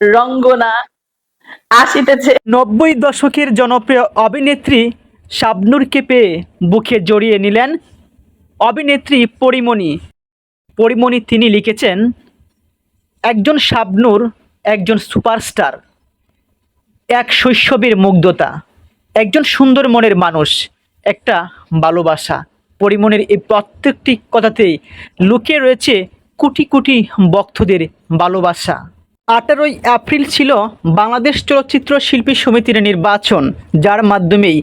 রঙ্গনা আসিতেছে। নব্বই দশকের জনপ্রিয় অভিনেত্রী শাবনুরকে পেয়ে বুকে জড়িয়ে নিলেন অভিনেত্রী পরিমণি। পরিমণি তিনি লিখেছেন, একজন শাবনুর, একজন সুপারস্টার, এক শৈশবের মুগ্ধতা, একজন সুন্দর মনের মানুষ, একটা ভালোবাসা। পরিমণের এই প্রত্যেকটি কথাতেই লুকিয়ে রয়েছে কোটি কোটি ভক্তদের ভালোবাসা। আঠারোই এপ্রিল ছিল বাংলাদেশ চলচ্চিত্র শিল্পী সমিতির নির্বাচন, যার মাধ্যমেই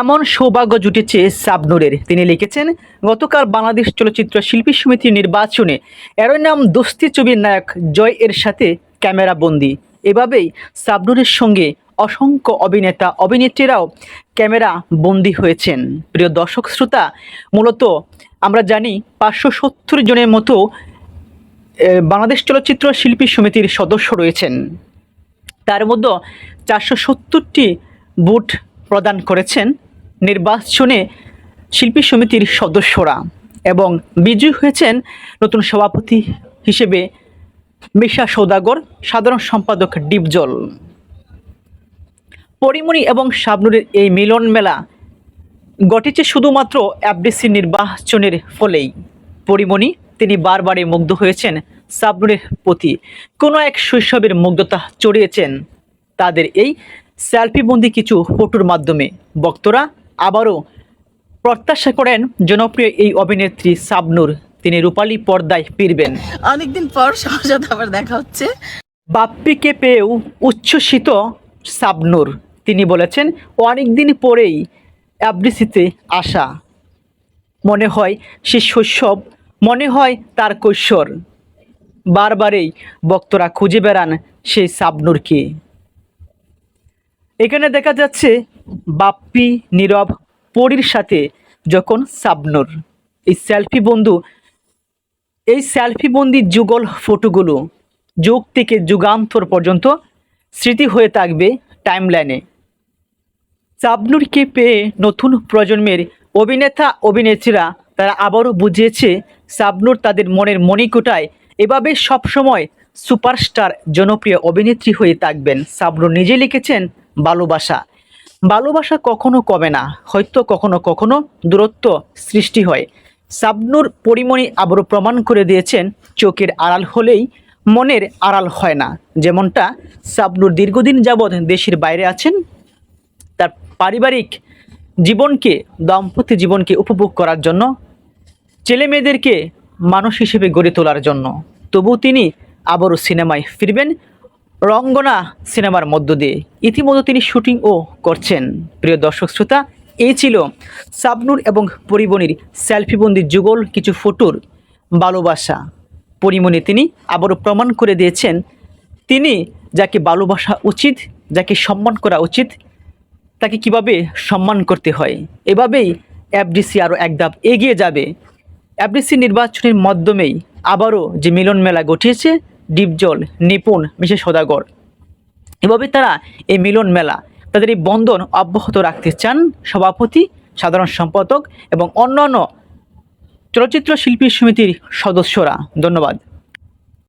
এমন সৌভাগ্য জুটেছে সাবনুরের। তিনি লিখেছেন, গতকাল বাংলাদেশ চলচ্চিত্র শিল্পী সমিতির নির্বাচনে এরই নাম দোস্তি ছবির নায়ক জয় এর সাথে ক্যামেরা বন্দি। এভাবেই সাবনুরের সঙ্গে অসংখ্য অভিনেতা, অভিনেত্রীরাও ক্যামেরা বন্দি হয়েছেন। প্রিয় দর্শক শ্রোতা, মূলত আমরা জানি পাঁচশো সত্তর জনের মতো বাংলাদেশ চলচ্চিত্র শিল্পী সমিতির সদস্য রয়েছেন। তার মধ্যে চারশো সত্তরটি বুট প্রদান করেছেন নির্বাচনে শিল্পী সমিতির সদস্যরা এবং বিজয়ী হয়েছেন নতুন সভাপতি হিসেবে মিশা সৌদাগর, সাধারণ সম্পাদক ডিপজল। পরিমণি এবং শাবনুরের এই মিলন মেলা ঘটেছে শুধুমাত্র এফডিসি নির্বাচনের ফলেই। পরিমণি তিনি বারবারে মুগ্ধ হয়েছেন সাবনুরের প্রতি। কোনো এক শৈশবের মুগ্ধতা চড়িয়েছেন তাদের এই সেলফিবন্দি কিছু ফটোর মাধ্যমে। বক্তরা আবারও প্রত্যাশা করেন জনপ্রিয় এই অভিনেত্রী সাবনুর। তিনি রূপালী পর্দায় ফিরবেন। অনেকদিন পর সাথে আবার দেখা হচ্ছে। বাপ্পিকে পেয়েও উচ্ছ্বসিত সাবনুর। তিনি বলেছেন অনেকদিন পরেই অ্যাবডিসিতে আসা। মনে হয় সে শৈশব মনে হয় তার কৈশোর। বারবারেই বক্তরা খুঁজে বেড়ান সেই সাবনুরকে। এখানে দেখা যাচ্ছে বাপ্পি নীরব পরীর সাথে যখন সাবনুর। এই সেলফি বন্ধু, এই সেলফি বন্দি যুগল ফটোগুলো যুগ থেকে যুগান্তর পর্যন্ত স্মৃতি হয়ে থাকবে টাইমলাইনে। সাবনুরকে পেয়ে নতুন প্রজন্মের অভিনেতা অভিনেত্রীরা তারা আবারও বুঝিয়েছে সাবনুর তাদের মনের মণিকোটায় এভাবে সবসময় সুপারস্টার, জনপ্রিয় অভিনেত্রী হয়ে থাকবেন। সাবনুর নিজে লিখেছেন ভালোবাসা ভালোবাসা কখনো কমে না, হয়তো কখনো কখনো দূরত্ব সৃষ্টি হয়। সাবনুর পরিমণি আবারও প্রমাণ করে দিয়েছেন, চোখের আড়াল হলেই মনের আড়াল হয় না। যেমনটা সাবনুর দীর্ঘদিন যাবৎ দেশের বাইরে আছেন, তার পারিবারিক জীবনকে, দাম্পত্য জীবনকে উপভোগ করার জন্য ছেলে মেয়েদেরকে মানুষ হিসেবে গড়ে তোলার জন্য। তবু তিনি আবারও সিনেমায় ফিরবেন রঙ্গনা সিনেমার মধ্য দিয়ে। ইতিমধ্যে তিনি শুটিংও করছেন। প্রিয় দর্শক শ্রোতা, এই ছিল সাবনুর এবং পরিমণির সেলফিবন্দি যুগল কিছু ফটোর ভালোবাসা। পরিমণি তিনি আবারও প্রমাণ করে দিয়েছেন, তিনি যাকে ভালোবাসা উচিত, যাকে সম্মান করা উচিত, তাকে কীভাবে সম্মান করতে হয়। এভাবেই এফডিসি আরও এক ধাপ এগিয়ে যাবে। এফডিসি নির্বাচনের মাধ্যমেই আবারও যে মিলন মেলা ঘটিয়েছে, ডিপজল, নিপুণ মিশে সদাগর। এভাবে তারা এই মিলন মেলা, তাদের এই বন্ধন অব্যাহত রাখতে চান সভাপতি, সাধারণ সম্পাদক এবং অন্যান্য চলচ্চিত্র শিল্পী সমিতির সদস্যরা। ধন্যবাদ।